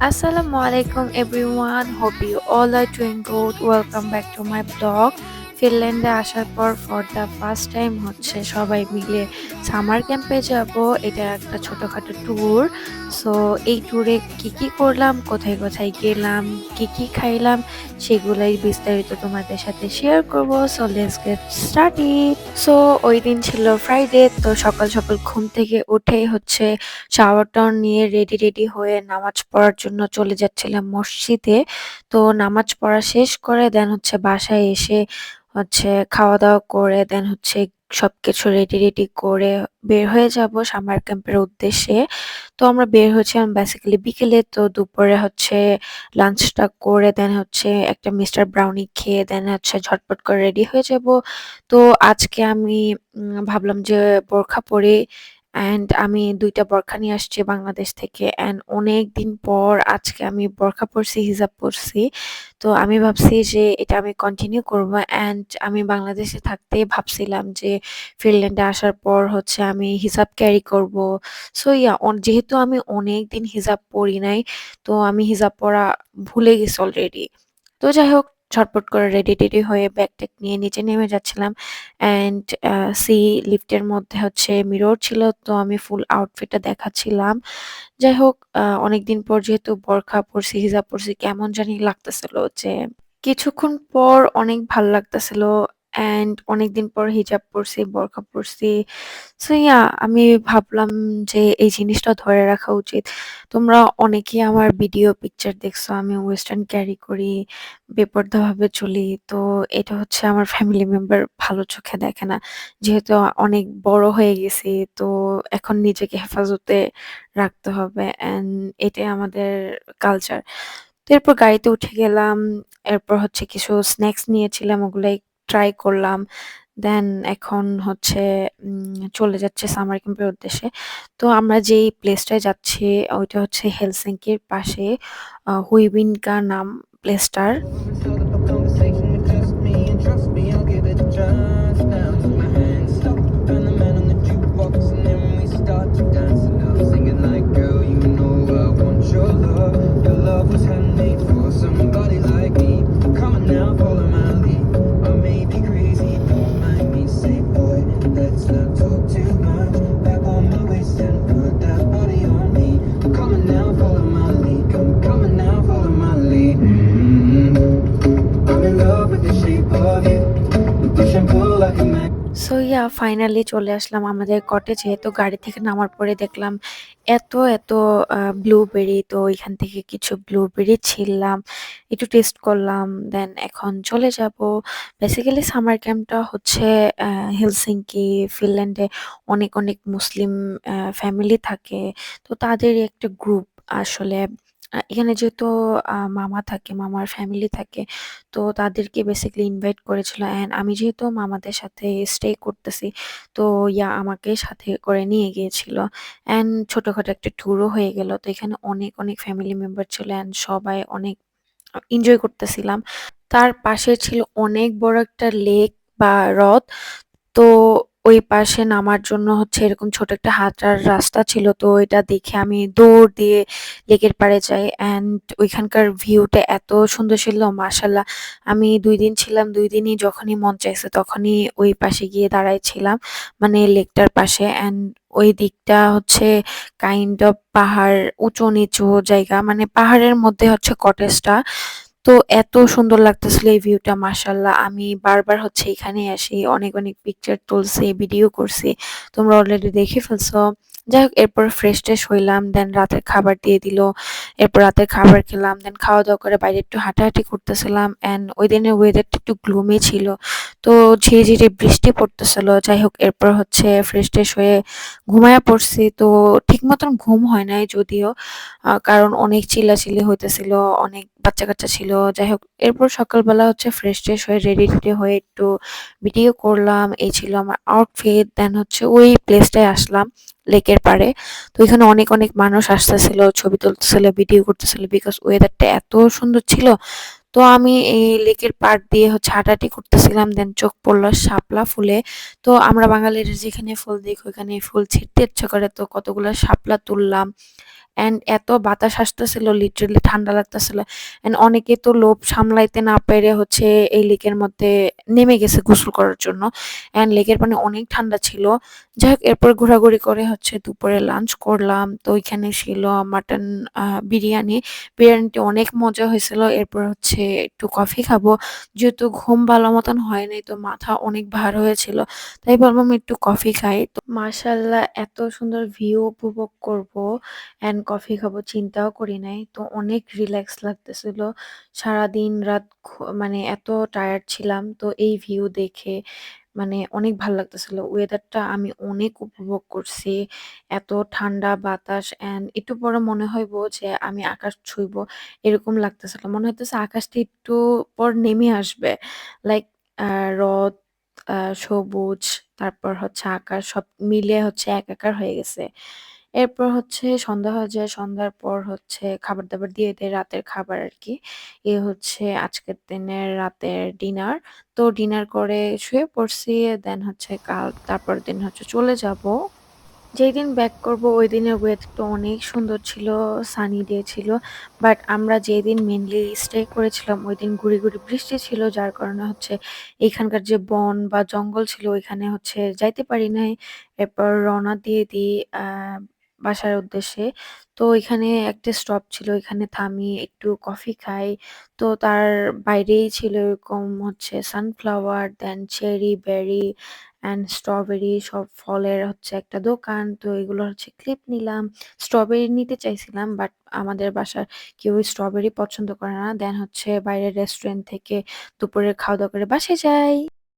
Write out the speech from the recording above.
Assalamualaikum everyone. Hope you all are doing good. Welcome back to my blog. ফিনল্যান্ডে আসার পর for the first time হচ্ছে সবাই মিলে summer ক্যাম্পে যাব। এটা একটা ছোটোখাটো ট্যুর সো এই ট্যুরে কি কি করলাম, কোথায় কোথায় গেলাম, কি কি খাইলাম, সেগুলাই বিস্তারিত তোমাদের সাথে শেয়ার করব। So let's get started so ওই দিন ছিল ফ্রাইডে তো সকাল সকাল ঘুম থেকে উঠেই হচ্ছে শাওয়ার টাওয়ার নিয়ে রেডি রেডি হয়ে নামাজ পড়ার জন্য চলে যাচ্ছিলাম মসজিদে। তো নামাজ পড়া শেষ করে দেন হচ্ছে বাসায় এসে হচ্ছে খাওয়া-দাওয়া করে দেন হচ্ছে সবকিছু রেডি রেডি করে বের হয়ে যাব সামার ক্যাম্পের উদ্দেশ্যে। তো আমরা বের হয়েছি আমি বেসিক্যালি বিকেলে, তো দুপুরে হচ্ছে লাঞ্চটা করে দেন হচ্ছে একটা মিস্টার ব্রাউনি খেয়ে দেন হচ্ছে ঝটপট করে রেডি হয়ে যাব। তো আজকে আমি ভাবলাম যে বোরখা পরে অ্যান্ড আমি ২ টা বোরখা নিয়ে আসছি বাংলাদেশ থেকে অ্যান্ড অনেকদিন পর আজকে আমি বোরখা পরছি, হিজাব পরছি। তো আমি ভাবছি যে এটা আমি কন্টিনিউ করব অ্যান্ড আমি বাংলাদেশে থাকতে ভাবছিলাম যে ফিনল্যান্ডে আসার পর হচ্ছে আমি হিজাব ক্যারি করব। সো ইয়া যেহেতু আমি অনেকদিন হিজাব পরি নাই, তো আমি হিজাব পরা ভুলে গেছি অলরেডি। তো যাই হোক ঝটপট করে রেডি-টেডি হয়ে ব্যাগ-ট্যাগ নিয়ে নিচে নেমে যাচ্ছিলাম অ্যান্ড সি লিফটের মধ্যে হচ্ছে মিরর ছিল, তো আমি ফুল আউটফিটটা দেখাচ্ছিলাম। যাই হোক অনেকদিন পর যেহেতু বরখা পড়ছি হিজাব পড়ছি কেমন জানি লাগতেছিল যে কিছুক্ষণ পর অনেক ভালো লাগতেছিল অ্যান্ড অনেকদিন পর হিজাব পরছি, বোরখা পরছি। সো ইয়া আমি ভাবলাম যে এই জিনিসটা ধরে রাখা উচিত। তোমরা অনেকেই আমার ভিডিও পিকচার দেখছ আমি ওয়েস্টার্ন ক্যারি করি, বেপরোয়াভাবে চলি। তো এটা হচ্ছে আমার ফ্যামিলি মেম্বার ভালো চোখে দেখে না। যেহেতু অনেক বড় হয়ে গেছি তো এখন নিজেকে হেফাজতে রাখতে হবে অ্যান্ড এটাই আমাদের কালচার। তো এরপর গাড়িতে উঠে গেলাম। এরপর হচ্ছে কিছু স্ন্যাকস নিয়েছিলাম ওগুলাই ট্রাই করলাম। দেন এখন হচ্ছে চলে যাচ্ছে সামার ক্যাম্পের উদ্দেশ্যে। তো আমরা যেই প্লেসটায় যাচ্ছি, ওইটা হচ্ছে হেলসিংকির পাশে হুইবিনকা নাম প্লেসটার। ইয়া ফাইনালি চলে আসলাম আমাদের কটেজে। তো গাড়ি থেকে নামার পরে দেখলাম এত, এত ব্লুবেরি তো এখান থেকে কিছু ব্লুবেরি ছিললাম, একটু টেস্ট করলাম। দেন এখন চলে যাব। বেসিক্যালি সামার ক্যাম্পটা হচ্ছে আ হেলসিংকি, ফিনল্যান্ডে অনেক, অনেক মুসলিম ফ্যামিলি থাকে। তো তাদেরই একটা গ্রুপ আসলে। এখানে যেহেতু মামা থাকে, মামার ফ্যামিলি থাকে তো তাদেরকে বেসিক্যালি ইনভাইট করেছিল অ্যান্ড আমি যেহেতু মামাদের সাথে স্টে করতেছি তো ইয়া আমাকে সাথে করে নিয়ে গিয়েছিল অ্যান্ড ছোটখাটো একটা ট্যুরও হয়ে গেল। তো এখানে অনেক, অনেক ফ্যামিলি মেম্বার ছিল অ্যান্ড সবাই অনেক এনজয় করতেছিলাম। তার পাশে ছিল অনেক বড় একটা লেক বা হ্রদ। তো ওই পাশে নামার জন্য হচ্ছে এরকম ছোট একটা হাঁটার রাস্তা ছিল। তো এটা দেখে আমি দৌড় দিয়ে লেকের পাড়ে যাই অ্যান্ড ওইখানকার ভিউটা এত সুন্দর ছিল, মাশাআল্লাহ। আমি দুই দিন ছিলাম, দুই দিনই যখনই মন চাইছে তখনই ওই পাশে গিয়ে দাঁড়াইছিলাম। মানে লেকটার পাশে অ্যান্ড ওই দিকটা হচ্ছে কাইন্ড অফ পাহাড়, উঁচু-নিচু জায়গা মানে পাহাড়ের মধ্যে হচ্ছে কটেজটা। তো এত সুন্দর লাগতেছিল এই ভিউটা মাসাল্লাহ আমি বারবার হচ্ছে এখানে আসি। অনেক, অনেক পিকচার তুলছি, ভিডিও করছি। তোমরা অলরেডি দেখে ফেলছো। যাই হোক এরপর ফ্রেশ-ট্রেশ হইলাম। দেন রাতের খাবার দিয়ে দিল। এরপর রাতের খাবার খেলাম। দেন খাওয়া-দাওয়া করে বাইরে একটু হাঁটাহাঁটি করতেছিলাম অ্যান্ড ওই দিনের ওয়েদারটা একটু গ্লুমি ছিল। তো ঝিরিঝিরি বৃষ্টি পড়তেছিল। যাই হোক এরপর হচ্ছে ফ্রেশ-ট্রেশ হয়ে ঘুমায়া পড়ছি। তো ঠিক মতন ঘুম হয় নাই যদিও। কারণ অনেক চিল্লাচিল্লি হইতেছিল, অনেক বাচ্চা-কাচ্চা ছিল। যাই হোক এরপর সকালবেলা হচ্ছে ফ্রেশ-ট্রেশ হয়ে রেডি-টেডি হয়ে একটু ভিডিও করলাম। এই ছিল আমার আউটফিট। দেন হচ্ছে ওই প্লেসটায় আসলাম লেকের পাড়ে। তো এখানে অনেক, অনেক মানুষ আসতেছিল, ছবি তুলতেছিল, ভিডিও করতেছিল বিকজ ওয়েদারটা এত সুন্দর ছিল। তো আমি এই লেকের পাড় দিয়ে হচ্ছে হাঁটাহাঁটি করতেছিলাম। দেন চোখ পড়ল শাপলা ফুলে। তো আমরা বাঙালিরা যেখানে ফুল দেখি ওইখানে ফুল ছিটতে ইচ্ছে করে তো কতগুলো শাপলা তুললাম অ্যান্ড এত বাতাস আসতেছিল লিটারেলি ঠান্ডা লাগতেছিল। অ্যান্ড অনেকে তো লোভ সামলাইতে না পেরে হচ্ছে এই লেকের মধ্যে নেমে গেছে গোসল করার জন্য। অ্যান্ড লেকের পানি অনেক ঠান্ডা ছিল। যাই হোক, এরপর ঘোরাঘুরি করে হচ্ছে দুপুরে লাঞ্চ করলাম। তো ওইখানে ছিল মাটন বিরিয়ানি। বিরিয়ানিটি অনেক মজা হয়েছিল। এরপর হচ্ছে একটু কফি খাব। যেহেতু ঘুম ভালো মতন হয় নাই, তো মাথা অনেক ভার হয়েছিল। তাই ভাবলাম একটু কফি খাই। তো মাশাল্লাহ এত সুন্দর ভিউ উপভোগ করব। অ্যান্ড কফি খাব চিন্তাও করি নাই। তো অনেক রিল্যাক্স লাগতেছিল। সারাদিন রাত মানে এত টায়ার্ড ছিলাম। তো এই ভিউ দেখে মানে অনেক ভালো লাগতেছিল। ওয়েদারটা আমি অনেক উপভোগ করছি। এত ঠান্ডা বাতাস অ্যান্ড একটু পরে মনে হইব যে আমি আকাশ ছুঁইব। এরকম লাগতেছিল। মনে হইতেছে আকাশটা একটু পর নেমে আসবে। লাইক রদ সবুজ, তারপর হচ্ছে আকাশ সব মিলে হচ্ছে একাকার হয়ে গেছে। এরপর হচ্ছে সন্ধ্যা হয়ে যায়, সন্ধ্যার পর হচ্ছে খাবার দাবার দিয়ে দেয় রাতের খাবার আর কি এ হচ্ছে আজকের দিনের রাতের ডিনার। তো ডিনার করে শুয়ে পড়ছি দেন হচ্ছে কাল তারপর দিন হচ্ছে চলে যাব। যেই দিন ব্যাক করব ওই দিনের ওয়েদারটা অনেক সুন্দর ছিল সানি ডে ছিল। বাট আমরা যেই দিন মেনলি স্টে করেছিলাম ওই দিন গুড়ি গুড়ি বৃষ্টি ছিল, যার কারণে হচ্ছে এখানকার যে বন বা জঙ্গল ছিল ওইখানে হচ্ছে যাইতে পারি নাই। এরপর রওনা দিয়ে দিই বাসার উদ্দেশ্যে। তো এখানে একটা স্টপ ছিল, এখানে থামি, একটু কফি খাই। তো তার বাইরেই ছিল এরকম হচ্ছে sunflower then cherry berry and strawberry সব ফলের হচ্ছে একটা দোকান। তো এগুলো হচ্ছে ক্লিপ নিলাম। স্ট্রবেরি নিতে চাইছিলাম বাট আমাদের বাসার কেউ স্ট্রবেরি পছন্দ করে না। দেন হচ্ছে বাইরের রেস্টুরেন্ট থেকে দুপুরের খাওয়া দাওয়া করে বাসায় যাই।